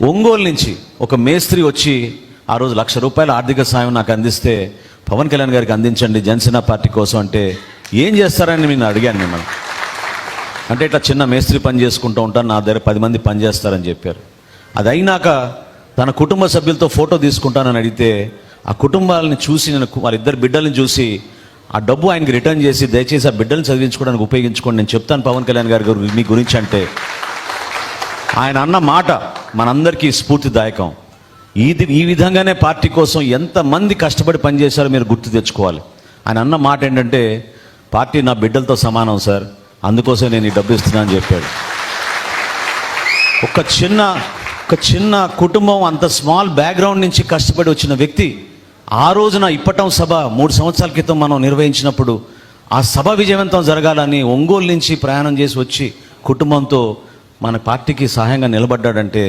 ఒంగోలు నుంచి ఒక మేస్త్రి వచ్చి ఆ రోజు లక్ష రూపాయల ఆర్థిక సాయం నాకు అందిస్తే పవన్ కళ్యాణ్ గారికి అందించండి జనసేన పార్టీ కోసం అంటే ఏం చేస్తారని నేను అడిగాను మిమ్మల్ని. అంటే ఇట్లా చిన్న మేస్త్రి పని చేసుకుంటూ ఉంటాను నా దగ్గర పది మంది పని చేస్తారని చెప్పారు. అది అయినాక తన కుటుంబ సభ్యులతో ఫోటో తీసుకుంటానని అడిగితే ఆ కుటుంబాలని చూసి నేను వాళ్ళిద్దరు బిడ్డల్ని చూసి ఆ డబ్బు ఆయనకి రిటర్న్ చేసి దయచేసి ఆ బిడ్డల్ని చదివించుకోవడానికి ఉపయోగించుకోండి నేను చెప్తాను పవన్ కళ్యాణ్ గారి మీ గురించి అంటే. ఆయన అన్న మాట మనందరికీ స్ఫూర్తిదాయకం. ఇది ఈ విధంగానే పార్టీ కోసం ఎంతమంది కష్టపడి పనిచేశారో మీరు గుర్తు తెచ్చుకోవాలి. ఆయన అన్న మాట ఏంటంటే పార్టీ నా బిడ్డలతో సమానం సార్ అందుకోసం నేను ఈ డబ్బు ఇస్తున్నాను అని చెప్పాడు. ఒక చిన్న ఒక చిన్న కుటుంబం అంత స్మాల్ బ్యాక్గ్రౌండ్ నుంచి కష్టపడి వచ్చిన వ్యక్తి ఆ రోజున ఇప్పటం సభ మూడు సంవత్సరాల క్రితం మనం నిర్వహించినప్పుడు ఆ సభ విజయవంతం జరగాలని ఒంగోలు నుంచి ప్రయాణం చేసి వచ్చి కుటుంబంతో మన పార్టీకి సహాయంగా నిలబడ్డాడంటే